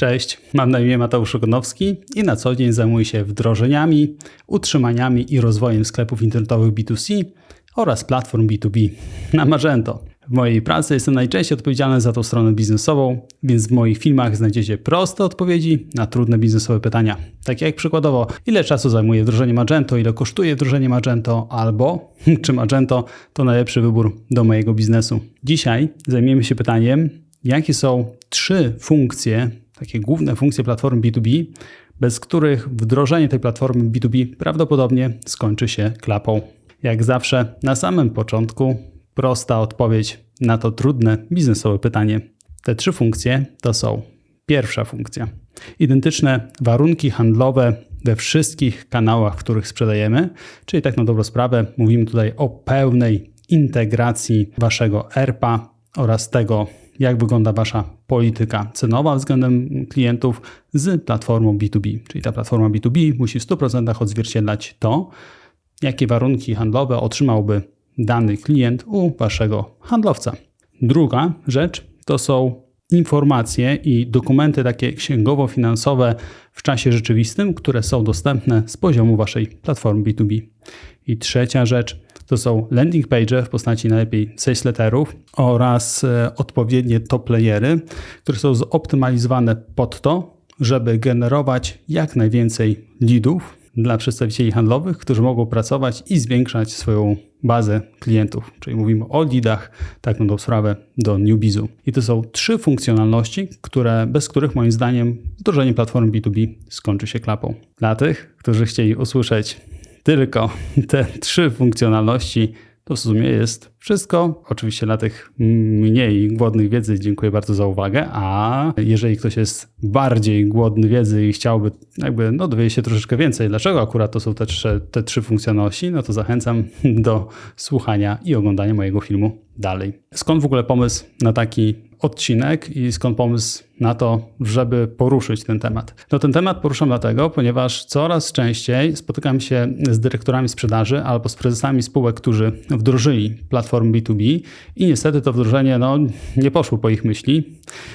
Cześć, mam na imię Mateusz Ogonowski i na co dzień zajmuję się wdrożeniami, utrzymaniami i rozwojem sklepów internetowych B2C oraz platform B2B na Magento. W mojej pracy jestem najczęściej odpowiedzialny za tą stronę biznesową, więc w moich filmach znajdziecie proste odpowiedzi na trudne biznesowe pytania. Takie jak przykładowo, ile czasu zajmuje wdrożenie Magento, ile kosztuje wdrożenie Magento, albo czy Magento to najlepszy wybór do mojego biznesu. Dzisiaj zajmiemy się pytaniem, jakie są trzy funkcje, takie główne funkcje platformy B2B, bez których wdrożenie tej platformy B2B prawdopodobnie skończy się klapą. Jak zawsze, na samym początku prosta odpowiedź na to trudne biznesowe pytanie. Te trzy funkcje to są pierwsza funkcja. Identyczne warunki handlowe we wszystkich kanałach, w których sprzedajemy, czyli tak na dobrą sprawę mówimy tutaj o pełnej integracji waszego ERPA oraz tego, jak wygląda Wasza polityka cenowa względem klientów z platformą B2B. Czyli ta platforma B2B musi w 100% odzwierciedlać to, jakie warunki handlowe otrzymałby dany klient u Waszego handlowca. Druga rzecz to są informacje i dokumenty takie księgowo-finansowe w czasie rzeczywistym, które są dostępne z poziomu Waszej platformy B2B. I trzecia rzecz to są landing page w postaci najlepiej letterów oraz e, odpowiednie top layery, które są zoptymalizowane pod to, żeby generować jak najwięcej leadów dla przedstawicieli handlowych, którzy mogą pracować i zwiększać swoją bazę klientów. Czyli mówimy o leadach, tak na sprawę, do newbizu. I to są trzy funkcjonalności, które, bez których moim zdaniem wdrożenie platformy B2B skończy się klapą. Dla tych, którzy chcieli usłyszeć tylko te trzy funkcjonalności, to w sumie jest wszystko. Oczywiście dla tych mniej głodnych wiedzy dziękuję bardzo za uwagę, a jeżeli ktoś jest bardziej głodny wiedzy i chciałby jakby no, dowiedzieć się troszeczkę więcej, dlaczego akurat to są te trzy, te trzy funkcjonalności, no to zachęcam do słuchania i oglądania mojego filmu dalej. Skąd w ogóle pomysł na taki odcinek i skąd pomysł na to, żeby poruszyć ten temat. No ten temat poruszam dlatego, ponieważ coraz częściej spotykam się z dyrektorami sprzedaży albo z prezesami spółek, którzy wdrożyli platformy B2B i niestety to wdrożenie no, nie poszło po ich myśli,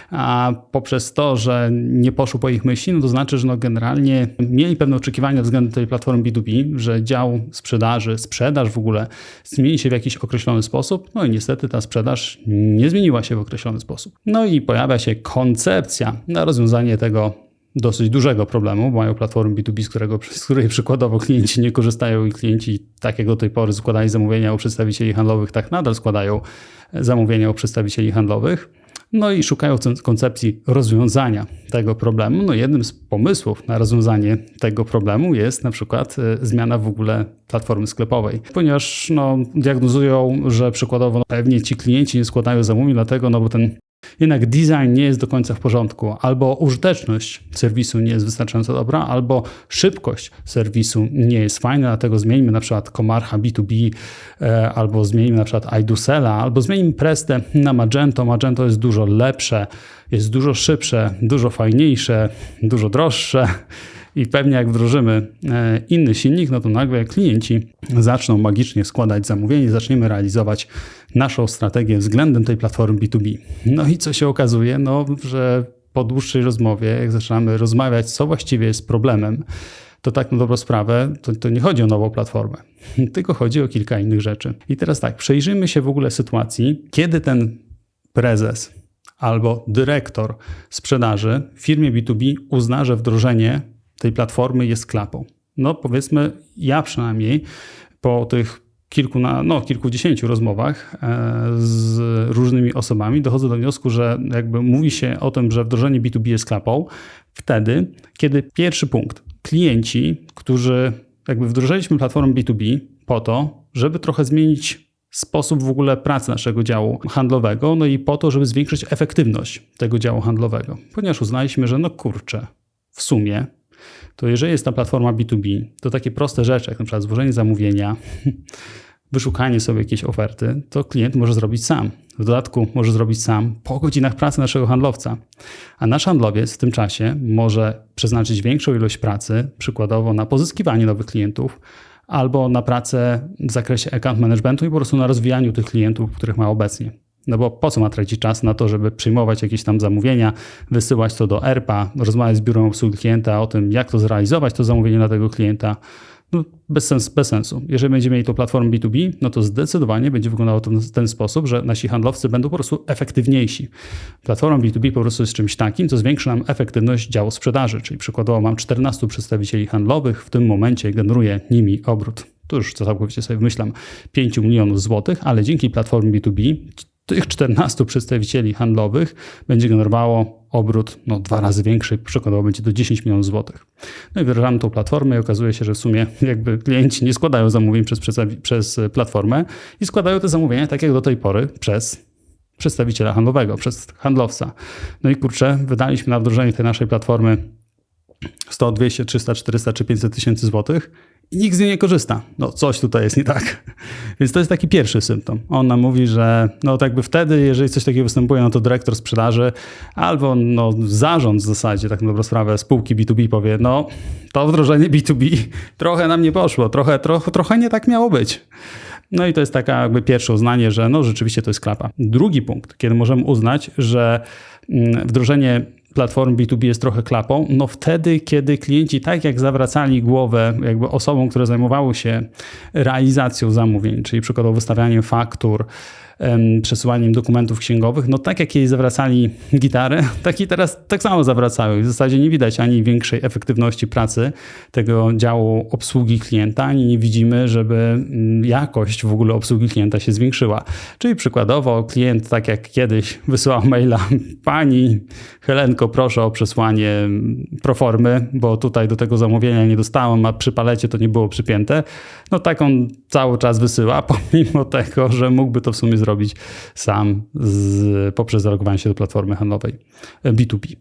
a poprzez to, że nie poszło po ich myśli, no to znaczy, że no generalnie mieli pewne oczekiwania względem tej platformy B2B, że dział sprzedaży, sprzedaż w ogóle zmieni się w jakiś określony sposób, no i niestety ta sprzedaż nie zmieniła się w określony sposób. No i pojawia się koncepcja na rozwiązanie tego dosyć dużego problemu, mają platformy B2B, z, którego, z której przykładowo klienci nie korzystają i klienci tak jak do tej pory składali zamówienia u przedstawicieli handlowych, tak nadal składają zamówienia u przedstawicieli handlowych. No i szukają koncepcji rozwiązania tego problemu. No jednym z pomysłów na rozwiązanie tego problemu jest na przykład e, zmiana w ogóle platformy sklepowej, ponieważ no, diagnozują, że przykładowo no, pewnie ci klienci nie składają zamówień, dlatego no bo ten jednak design nie jest do końca w porządku, albo użyteczność serwisu nie jest wystarczająco dobra, albo szybkość serwisu nie jest fajna, dlatego zmieńmy na przykład Komarcha B2B, e, albo zmieńmy na przykład iDusela, albo zmieńmy Prestę na Magento. Magento jest dużo lepsze, jest dużo szybsze, dużo fajniejsze, dużo droższe i pewnie jak wdrożymy e, inny silnik, no to nagle klienci zaczną magicznie składać zamówienie, zaczniemy realizować naszą strategię względem tej platformy B2B. No i co się okazuje? No, że po dłuższej rozmowie, jak zaczynamy rozmawiać, co właściwie jest problemem, to tak na dobrą sprawę, to, to, nie chodzi o nową platformę, tylko chodzi o kilka innych rzeczy. I teraz tak, przejrzyjmy się w ogóle sytuacji, kiedy ten prezes albo dyrektor sprzedaży w firmie B2B uzna, że wdrożenie tej platformy jest klapą. No powiedzmy, ja przynajmniej po tych kilku, no, kilkudziesięciu rozmowach e, z różnymi osobami dochodzę do wniosku, że jakby mówi się o tym, że wdrożenie B2B jest klapą wtedy, kiedy pierwszy punkt, klienci, którzy jakby wdrożyliśmy platformę B2B po to, żeby trochę zmienić sposób w ogóle pracy naszego działu handlowego, no i po to, żeby zwiększyć efektywność tego działu handlowego, ponieważ uznaliśmy, że no kurczę, w sumie to jeżeli jest ta platforma B2B, to takie proste rzeczy, jak na przykład złożenie zamówienia, wyszukanie sobie jakiejś oferty, to klient może zrobić sam. W dodatku może zrobić sam po godzinach pracy naszego handlowca. A nasz handlowiec w tym czasie może przeznaczyć większą ilość pracy, przykładowo na pozyskiwanie nowych klientów, albo na pracę w zakresie account managementu i po prostu na rozwijaniu tych klientów, których ma obecnie. No bo po co ma tracić czas na to, żeby przyjmować jakieś tam zamówienia, wysyłać to do ERPA, rozmawiać z biurem obsługi klienta o tym, jak to zrealizować, to zamówienie na tego klienta. No, bez, sens, bez sensu. Jeżeli będziemy mieli tą platformę B2B, no to zdecydowanie będzie wyglądało to w ten sposób, że nasi handlowcy będą po prostu efektywniejsi. Platforma B2B po prostu jest czymś takim, co zwiększa nam efektywność działu sprzedaży, czyli przykładowo mam 14 przedstawicieli handlowych, w tym momencie generuję nimi obrót to już całkowicie sobie wymyślam, 5 milionów złotych, ale dzięki platformie B2B tych 14 przedstawicieli handlowych będzie generowało obrót no, dwa razy większy, przykładowo będzie to 10 milionów złotych. No i wdrażamy tą platformę i okazuje się, że w sumie jakby klienci nie składają zamówień przez, przez platformę i składają te zamówienia tak jak do tej pory przez przedstawiciela handlowego, przez handlowca. No i kurczę, wydaliśmy na wdrożenie tej naszej platformy 100, 200, 300, 400 czy 500 tysięcy złotych i nikt z niej nie korzysta. No coś tutaj jest nie tak. Więc to jest taki pierwszy symptom. On nam mówi, że no tak jakby wtedy, jeżeli coś takiego występuje, no to dyrektor sprzedaży albo no zarząd w zasadzie, tak na dobrą sprawę, spółki B2B powie, no to wdrożenie B2B trochę nam nie poszło, trochę, trochę, trochę nie tak miało być. No i to jest taka jakby pierwsze uznanie, że no rzeczywiście to jest klapa. Drugi punkt, kiedy możemy uznać, że mm, wdrożenie platform B2B jest trochę klapą, no wtedy, kiedy klienci tak jak zawracali głowę jakby osobom, które zajmowały się realizacją zamówień, czyli przykładowo wystawianiem faktur, przesyłaniem dokumentów księgowych, no tak jak jej zawracali gitarę, tak i teraz tak samo zawracały. W zasadzie nie widać ani większej efektywności pracy tego działu obsługi klienta, ani nie widzimy, żeby mm, jakość w ogóle obsługi klienta się zwiększyła. Czyli przykładowo klient, tak jak kiedyś wysyłał maila, pani Helenko, proszę o przesłanie mm, proformy, bo tutaj do tego zamówienia nie dostałem, a przy palecie to nie było przypięte. No tak on cały czas wysyła, pomimo tego, że mógłby to w sumie zrobić sam z, poprzez zalogowanie się do platformy handlowej B2B.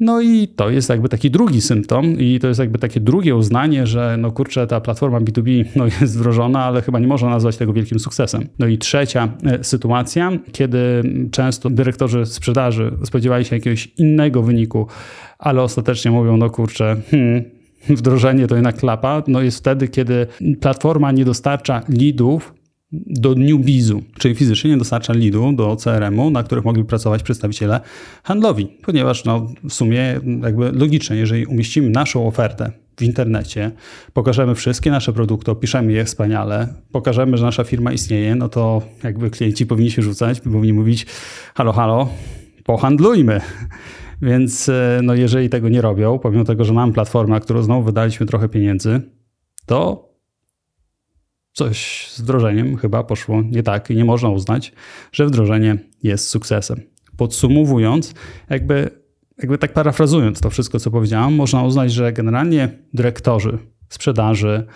No i to jest jakby taki drugi symptom i to jest jakby takie drugie uznanie, że no kurczę, ta platforma B2B no jest wdrożona, ale chyba nie można nazwać tego wielkim sukcesem. No i trzecia e, sytuacja, kiedy często dyrektorzy sprzedaży spodziewali się jakiegoś innego wyniku, ale ostatecznie mówią, no kurczę, hmm, wdrożenie to jednak klapa, no jest wtedy, kiedy platforma nie dostarcza leadów do Newbizu, czyli fizycznie nie dostarcza leadu do CRM-u, na których mogli pracować przedstawiciele handlowi, ponieważ no, w sumie jakby logicznie, jeżeli umieścimy naszą ofertę w internecie, pokażemy wszystkie nasze produkty, opiszemy je wspaniale, pokażemy, że nasza firma istnieje, no to jakby klienci powinni się rzucać, powinni mówić halo, halo, pohandlujmy. Więc e, no jeżeli tego nie robią, pomimo tego, że mam platformę, którą znowu wydaliśmy trochę pieniędzy, to coś z wdrożeniem chyba poszło nie tak i nie można uznać, że wdrożenie jest sukcesem. Podsumowując, jakby, jakby tak parafrazując to wszystko, co powiedziałam, można uznać, że generalnie dyrektorzy sprzedaży,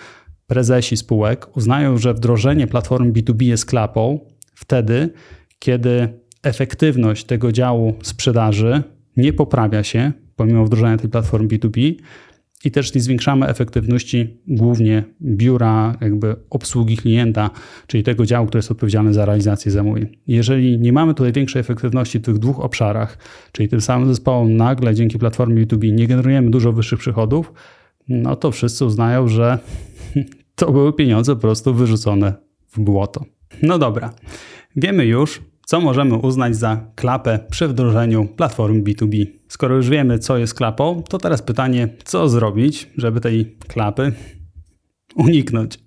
prezesi spółek uznają, że wdrożenie platform B2B jest klapą wtedy, kiedy efektywność tego działu sprzedaży nie poprawia się pomimo wdrożenia tej platformy B2B, i też nie zwiększamy efektywności głównie biura jakby obsługi klienta, czyli tego działu, który jest odpowiedzialny za realizację zamówień. Jeżeli nie mamy tutaj większej efektywności w tych dwóch obszarach, czyli tym samym zespołom nagle dzięki platformie B2B nie generujemy dużo wyższych przychodów, no to wszyscy uznają, że to były pieniądze po prostu wyrzucone w błoto. No dobra, wiemy już, co możemy uznać za klapę przy wdrożeniu platformy B2B. Skoro już wiemy, co jest klapą, to teraz pytanie, co zrobić, żeby tej klapy uniknąć.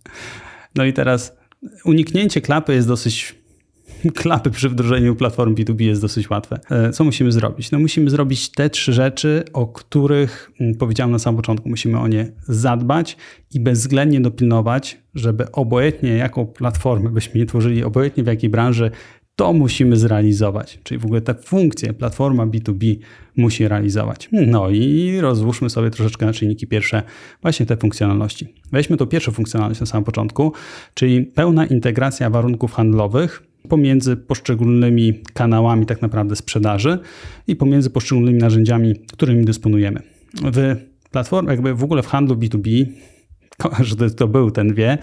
No i teraz uniknięcie klapy jest dosyć klapy przy wdrożeniu platform B2B jest dosyć łatwe. E, co musimy zrobić? No musimy zrobić te trzy rzeczy, o których mm, powiedziałem na samym początku. Musimy o nie zadbać i bezwzględnie dopilnować, żeby obojętnie jaką platformę byśmy nie tworzyli, obojętnie w jakiej branży, to musimy zrealizować. Czyli w ogóle te funkcje platforma B2B musi realizować. No i rozłóżmy sobie troszeczkę na czynniki pierwsze właśnie te funkcjonalności. Weźmy tą pierwszą funkcjonalność na samym początku, czyli pełna integracja warunków handlowych pomiędzy poszczególnymi kanałami tak naprawdę sprzedaży i pomiędzy poszczególnymi narzędziami, którymi dysponujemy. W platformie, jakby w ogóle w handlu B2B, każdy kto był, ten wie,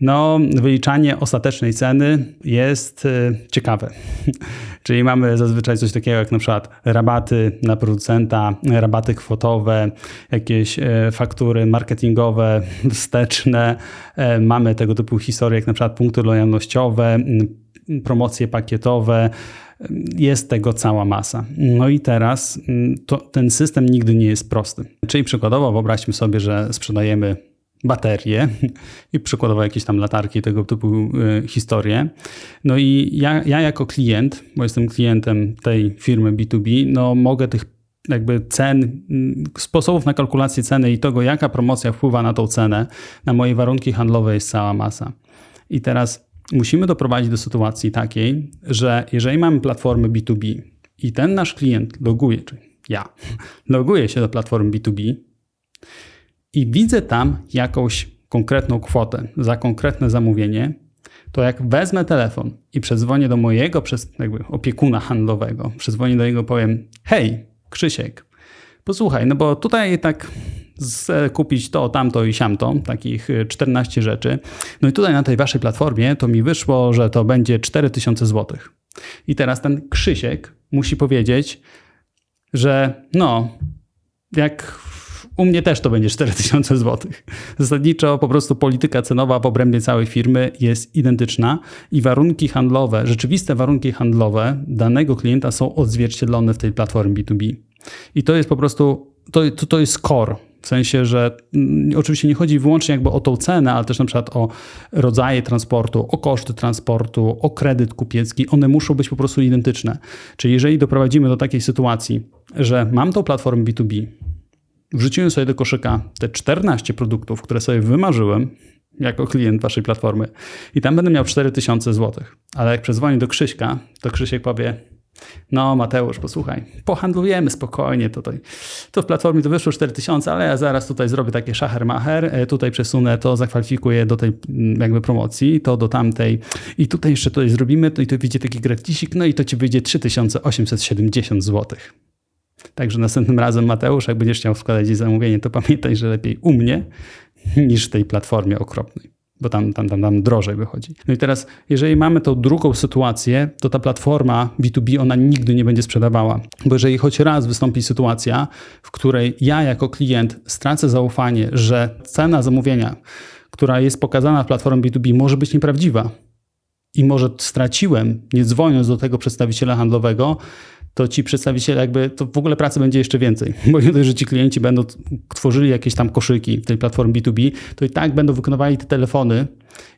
no, wyliczanie ostatecznej ceny jest y, ciekawe. Czyli mamy zazwyczaj coś takiego jak na przykład rabaty na producenta, rabaty kwotowe, jakieś y, faktury marketingowe, wsteczne. Y, mamy tego typu historie jak na przykład punkty lojalnościowe, promocje pakietowe, jest tego cała masa. No i teraz mm, to, ten system nigdy nie jest prosty. Czyli przykładowo wyobraźmy sobie, że sprzedajemy baterie i przykładowo jakieś tam latarki, tego typu y, historie. No i ja, ja jako klient, bo jestem klientem tej firmy B2B, no mogę tych jakby cen, mm, sposobów na kalkulację ceny i tego, jaka promocja wpływa na tą cenę, na moje warunki handlowe jest cała masa. I teraz musimy doprowadzić do sytuacji takiej, że jeżeli mamy platformę B2B i ten nasz klient loguje, czyli ja, loguję się do platformy B2B i widzę tam jakąś konkretną kwotę za konkretne zamówienie, to jak wezmę telefon i przedzwonię do mojego przez jakby opiekuna handlowego, przedzwonię do niego powiem: Hej, Krzysiek, posłuchaj, no bo tutaj tak kupić to, tamto i siamto, takich 14 rzeczy. No i tutaj na tej waszej platformie to mi wyszło, że to będzie 4000 zł. I teraz ten Krzysiek musi powiedzieć, że no, jak u mnie też to będzie 4000 zł. Zasadniczo po prostu polityka cenowa w obrębie całej firmy jest identyczna i warunki handlowe, rzeczywiste warunki handlowe danego klienta są odzwierciedlone w tej platformie B2B. I to jest po prostu, to, to, to jest core. W sensie, że mm, oczywiście nie chodzi wyłącznie jakby o tą cenę, ale też na przykład o rodzaje transportu, o koszty transportu, o kredyt kupiecki. One muszą być po prostu identyczne. Czyli jeżeli doprowadzimy do takiej sytuacji, że mam tą platformę B2B, wrzuciłem sobie do koszyka te 14 produktów, które sobie wymarzyłem jako klient waszej platformy i tam będę miał 4000 zł. Ale jak przezwonię do Krzyśka, to Krzysiek powie, no Mateusz, posłuchaj, pohandlujemy spokojnie tutaj. To w platformie to wyszło 4000, ale ja zaraz tutaj zrobię takie szachermacher, e, tutaj przesunę to, zakwalifikuję do tej mm, jakby promocji, to do tamtej i tutaj jeszcze tutaj zrobimy, to i to wyjdzie taki gratisik, no i to ci wyjdzie 3870 zł. Także następnym razem, Mateusz, jak będziesz chciał składać zamówienie, to pamiętaj, że lepiej u mnie niż w tej platformie okropnej, bo tam, tam, tam, tam drożej wychodzi. No i teraz, jeżeli mamy tą drugą sytuację, to ta platforma B2B, ona nigdy nie będzie sprzedawała, bo jeżeli choć raz wystąpi sytuacja, w której ja jako klient stracę zaufanie, że cena zamówienia, która jest pokazana w platformie B2B, może być nieprawdziwa, i może straciłem, nie dzwoniąc do tego przedstawiciela handlowego, to ci przedstawiciele jakby, to w ogóle pracy będzie jeszcze więcej. Bo nie dość, że ci klienci będą tworzyli jakieś tam koszyki tej platformie B2B, to i tak będą wykonywali te telefony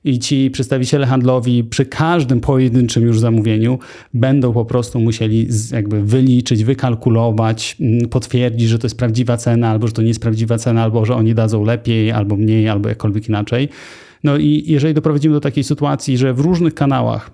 i ci przedstawiciele handlowi przy każdym pojedynczym już zamówieniu będą po prostu musieli jakby wyliczyć, wykalkulować, mm, potwierdzić, że to jest prawdziwa cena, albo że to nie jest prawdziwa cena, albo że oni dadzą lepiej, albo mniej, albo jakkolwiek inaczej. No i jeżeli doprowadzimy do takiej sytuacji, że w różnych kanałach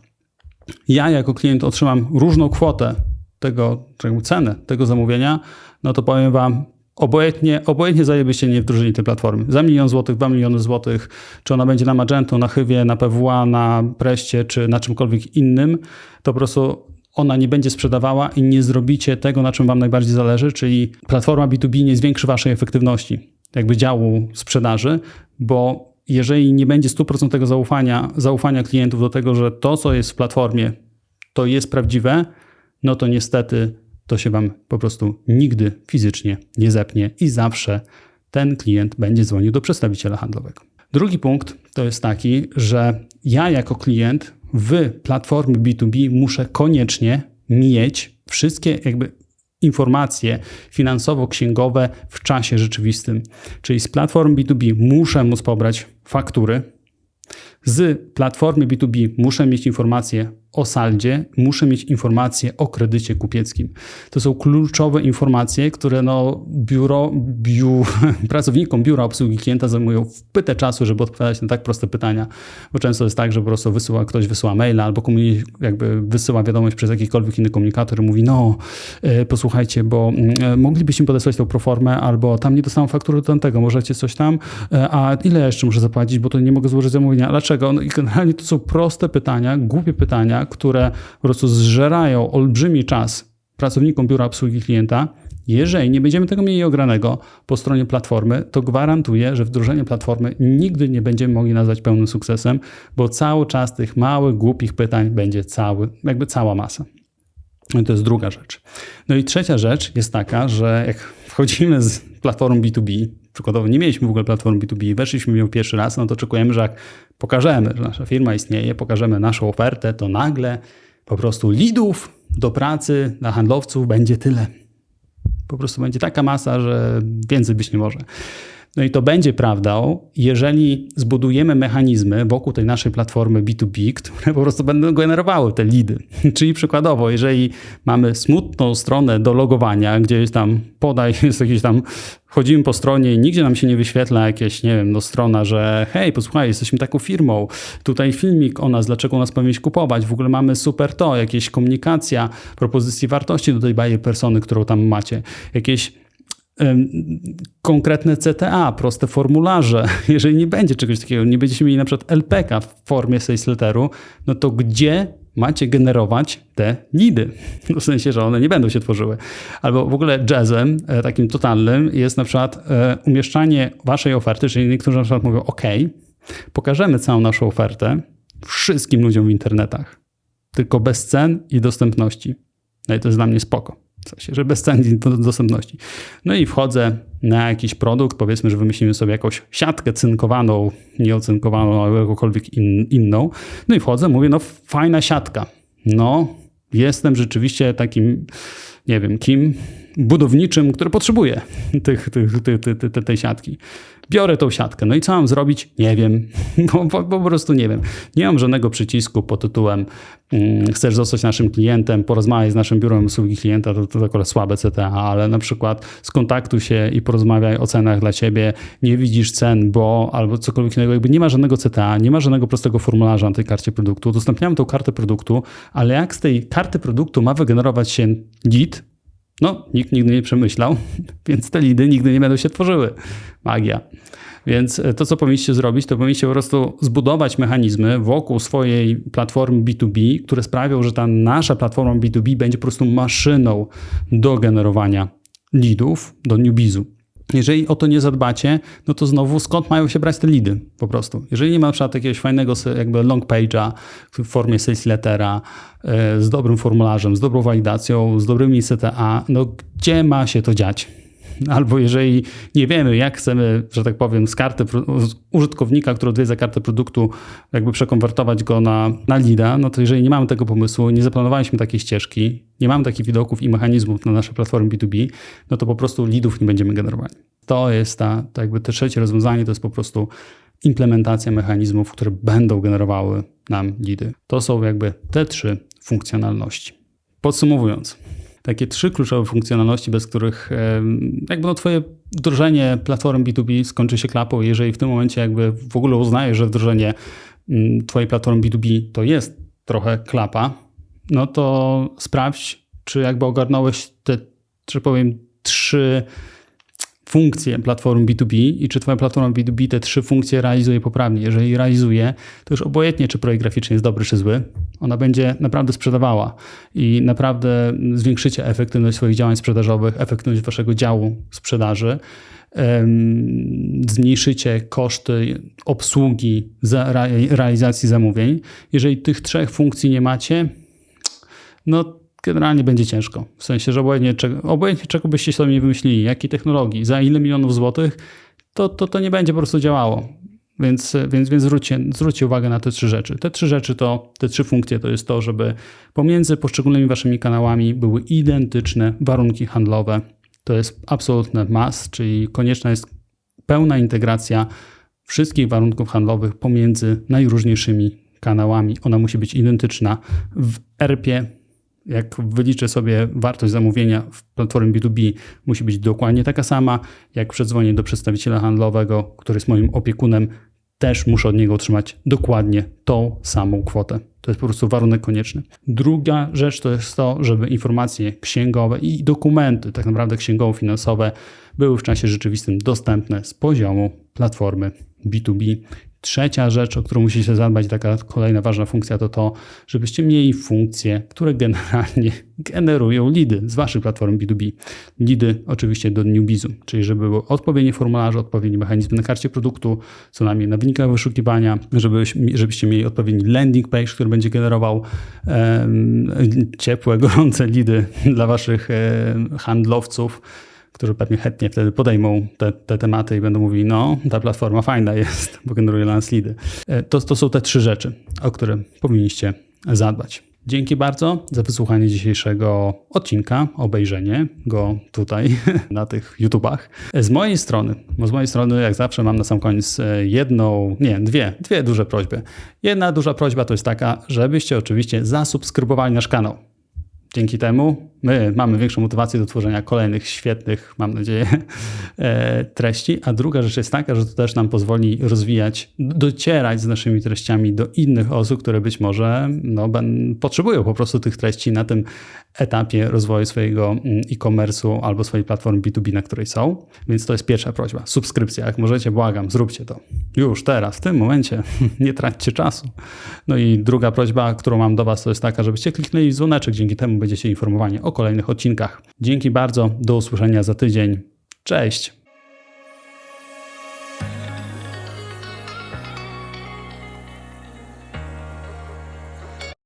ja jako klient otrzymam różną kwotę tego, cenę tego zamówienia, no to powiem wam, obojętnie, obojętnie zajebyście nie wdrożyli tej platformy. Za milion złotych, dwa miliony złotych, czy ona będzie na Magento, na Chywie, na PWA, na Preście, czy na czymkolwiek innym, to po prostu ona nie będzie sprzedawała i nie zrobicie tego, na czym wam najbardziej zależy, czyli platforma B2B nie zwiększy waszej efektywności, jakby działu sprzedaży, bo jeżeli nie będzie 100% tego zaufania, zaufania klientów do tego, że to, co jest w platformie, to jest prawdziwe, no to niestety to się Wam po prostu nigdy fizycznie nie zepnie i zawsze ten klient będzie dzwonił do przedstawiciela handlowego. Drugi punkt to jest taki, że ja jako klient w platformie B2B muszę koniecznie mieć wszystkie jakby informacje finansowo-księgowe w czasie rzeczywistym. Czyli z platform B2B muszę móc pobrać faktury, z platformy B2B muszę mieć informacje o saldzie, muszę mieć informacje o kredycie kupieckim. To są kluczowe informacje, które no biuro, biu, pracownikom biura obsługi klienta zajmują wpytę czasu, żeby odpowiadać na tak proste pytania, bo często jest tak, że po prostu wysyła, ktoś wysyła maila albo jakby wysyła wiadomość przez jakikolwiek inny komunikator i mówi, no e, posłuchajcie, bo e, moglibyście podesłać tą proformę albo tam nie dostałem faktury do tego, możecie coś tam, e, a ile jeszcze muszę zapłacić, bo to nie mogę złożyć zamówienia. Dlaczego? No i generalnie to są proste pytania, głupie pytania, które po prostu zżerają olbrzymi czas pracownikom biura obsługi klienta. Jeżeli nie będziemy tego mieli ogranego po stronie platformy, to gwarantuję, że wdrożenie platformy nigdy nie będziemy mogli nazwać pełnym sukcesem, bo cały czas tych małych, głupich pytań będzie cały, jakby cała masa. I to jest druga rzecz. No i trzecia rzecz jest taka, że jak wchodzimy z platformą B2B, przykładowo nie mieliśmy w ogóle platformy B2B, weszliśmy w nią pierwszy raz, no to oczekujemy, że jak pokażemy, że nasza firma istnieje, pokażemy naszą ofertę, to nagle po prostu lidów do pracy dla handlowców będzie tyle. Po prostu będzie taka masa, że więcej być nie może. No i to będzie prawdą, jeżeli zbudujemy mechanizmy wokół tej naszej platformy B2B, które po prostu będą generowały te lidy. Czyli przykładowo, jeżeli mamy smutną stronę do logowania, gdzie jest tam podaj, jest jakieś tam, chodzimy po stronie i nigdzie nam się nie wyświetla jakieś, nie wiem, no strona, że hej, posłuchaj, jesteśmy taką firmą, tutaj filmik o nas, dlaczego nas powinieneś kupować, w ogóle mamy super to, jakieś komunikacja, propozycji wartości do tej buyer persony, którą tam macie, jakieś konkretne CTA, proste formularze. Jeżeli nie będzie czegoś takiego, nie będziecie mieli na przykład LPK w formie sales no to gdzie macie generować te lidy? W sensie, że one nie będą się tworzyły. Albo w ogóle jazzem, e, takim totalnym jest na przykład e, umieszczanie waszej oferty, czyli niektórzy na przykład mówią, OK, pokażemy całą naszą ofertę wszystkim ludziom w internetach, tylko bez cen i dostępności. No i to jest dla mnie spoko. W sensie, że bez cen dostępności. No i wchodzę na jakiś produkt, powiedzmy, że wymyślimy sobie jakąś siatkę cynkowaną, nieocynkowaną, albo jakąkolwiek in, inną. No i wchodzę, mówię, no fajna siatka. No, jestem rzeczywiście takim, nie wiem kim, budowniczym, który potrzebuje tych, tych, tych, tej, tej siatki. Biorę tą siatkę. No i co mam zrobić? Nie wiem. Bo, bo, po prostu nie wiem. Nie mam żadnego przycisku pod tytułem mm, chcesz zostać naszym klientem, porozmawiaj z naszym biurem obsługi klienta, to, to akurat słabe CTA, ale na przykład skontaktuj się i porozmawiaj o cenach dla ciebie, nie widzisz cen, bo albo cokolwiek innego, jakby nie ma żadnego CTA, nie ma żadnego prostego formularza na tej karcie produktu, udostępniamy tą kartę produktu, ale jak z tej karty produktu ma wygenerować się lead, no, nikt nigdy nie przemyślał, więc te lidy nigdy nie będą się tworzyły. Magia. Więc e, to, co powinniście zrobić, to powinniście po prostu zbudować mechanizmy wokół swojej platformy B2B, które sprawią, że ta nasza platforma B2B będzie po prostu maszyną do generowania leadów do newbizu. Jeżeli o to nie zadbacie, no to znowu skąd mają się brać te lidy po prostu. Jeżeli nie ma na przykład jakiegoś fajnego jakby long page'a w formie sales lettera, e, z dobrym formularzem, z dobrą walidacją, z dobrymi CTA, no gdzie ma się to dziać? Albo jeżeli nie wiemy, jak chcemy, że tak powiem, z karty z użytkownika, który odwiedza kartę produktu, jakby przekonwertować go na, na lida, no to jeżeli nie mamy tego pomysłu, nie zaplanowaliśmy takiej ścieżki, nie mamy takich widoków i mechanizmów na naszej platformie B2B, no to po prostu lidów nie będziemy generowali. To jest ta, to jakby te trzecie rozwiązanie, to jest po prostu implementacja mechanizmów, które będą generowały nam lidy. To są jakby te trzy funkcjonalności. Podsumowując, takie trzy kluczowe funkcjonalności, bez których jakby no twoje wdrożenie platform B2B skończy się klapą. Jeżeli w tym momencie jakby w ogóle uznajesz, że wdrożenie mm, twojej platformy B2B to jest trochę klapa, no to sprawdź, czy jakby ogarnąłeś te, że powiem, trzy funkcje platform B2B i czy twoja platforma B2B te trzy funkcje realizuje poprawnie. Jeżeli realizuje, to już obojętnie, czy projekt graficzny jest dobry czy zły, ona będzie naprawdę sprzedawała i naprawdę zwiększycie efektywność swoich działań sprzedażowych, efektywność waszego działu sprzedaży, zmniejszycie koszty obsługi za realizacji zamówień. Jeżeli tych trzech funkcji nie macie, no generalnie będzie ciężko. W sensie, że obojętnie czego, obojętnie czego byście sobie nie wymyślili, jakiej technologii, za ile milionów złotych, to, to, to nie będzie po prostu działało. Więc, więc, więc zwróćcie, zwróćcie uwagę na te trzy rzeczy. Te trzy rzeczy to, te trzy funkcje to jest to, żeby pomiędzy poszczególnymi waszymi kanałami były identyczne warunki handlowe. To jest absolutne must, czyli konieczna jest pełna integracja wszystkich warunków handlowych pomiędzy najróżniejszymi kanałami. Ona musi być identyczna. W ERP-ie jak wyliczę sobie wartość zamówienia w platformie B2B, musi być dokładnie taka sama. Jak przedzwonię do przedstawiciela handlowego, który jest moim opiekunem, też muszę od niego otrzymać dokładnie tą samą kwotę. To jest po prostu warunek konieczny. Druga rzecz to jest to, żeby informacje księgowe i dokumenty, tak naprawdę księgowo-finansowe, były w czasie rzeczywistym dostępne z poziomu platformy B2B. Trzecia rzecz, o którą musicie zadbać, taka kolejna ważna funkcja, to to, żebyście mieli funkcje, które generalnie generują lidy z waszej platformy B2B. Lidy oczywiście do Newbizu, czyli żeby były odpowiednie formularze, odpowiedni mechanizm na karcie produktu, co najmniej na wynikach wyszukiwania, żeby, żebyście mieli odpowiedni landing page, który będzie generował um, ciepłe, gorące lidy dla waszych um, handlowców którzy pewnie chętnie wtedy podejmą te, te tematy i będą mówili, no, ta platforma fajna jest, bo generuje lance leady. E, To, to są te trzy rzeczy, o które powinniście zadbać. Dzięki bardzo za wysłuchanie dzisiejszego odcinka, obejrzenie go tutaj na tych YouTubach. Z mojej strony, bo z mojej strony jak zawsze mam na sam koniec e, jedną, nie, dwie, dwie duże prośby. Jedna duża prośba to jest taka, żebyście oczywiście zasubskrybowali nasz kanał. Dzięki temu my mamy większą motywację do tworzenia kolejnych świetnych, mam nadzieję, e, treści. A druga rzecz jest taka, że to też nam pozwoli rozwijać, docierać z naszymi treściami do innych osób, które być może no, potrzebują po prostu tych treści na tym etapie rozwoju swojego mm, e-commerce'u albo swojej platformy B2B, na której są. Więc to jest pierwsza prośba. Subskrypcja. Jak możecie, błagam, zróbcie to. Już, teraz, w tym momencie. Nie traćcie czasu. No i druga prośba, którą mam do Was, to jest taka, żebyście kliknęli dzwoneczek. Dzięki temu będziecie informowani o kolejnych odcinkach. Dzięki bardzo. Do usłyszenia za tydzień. Cześć.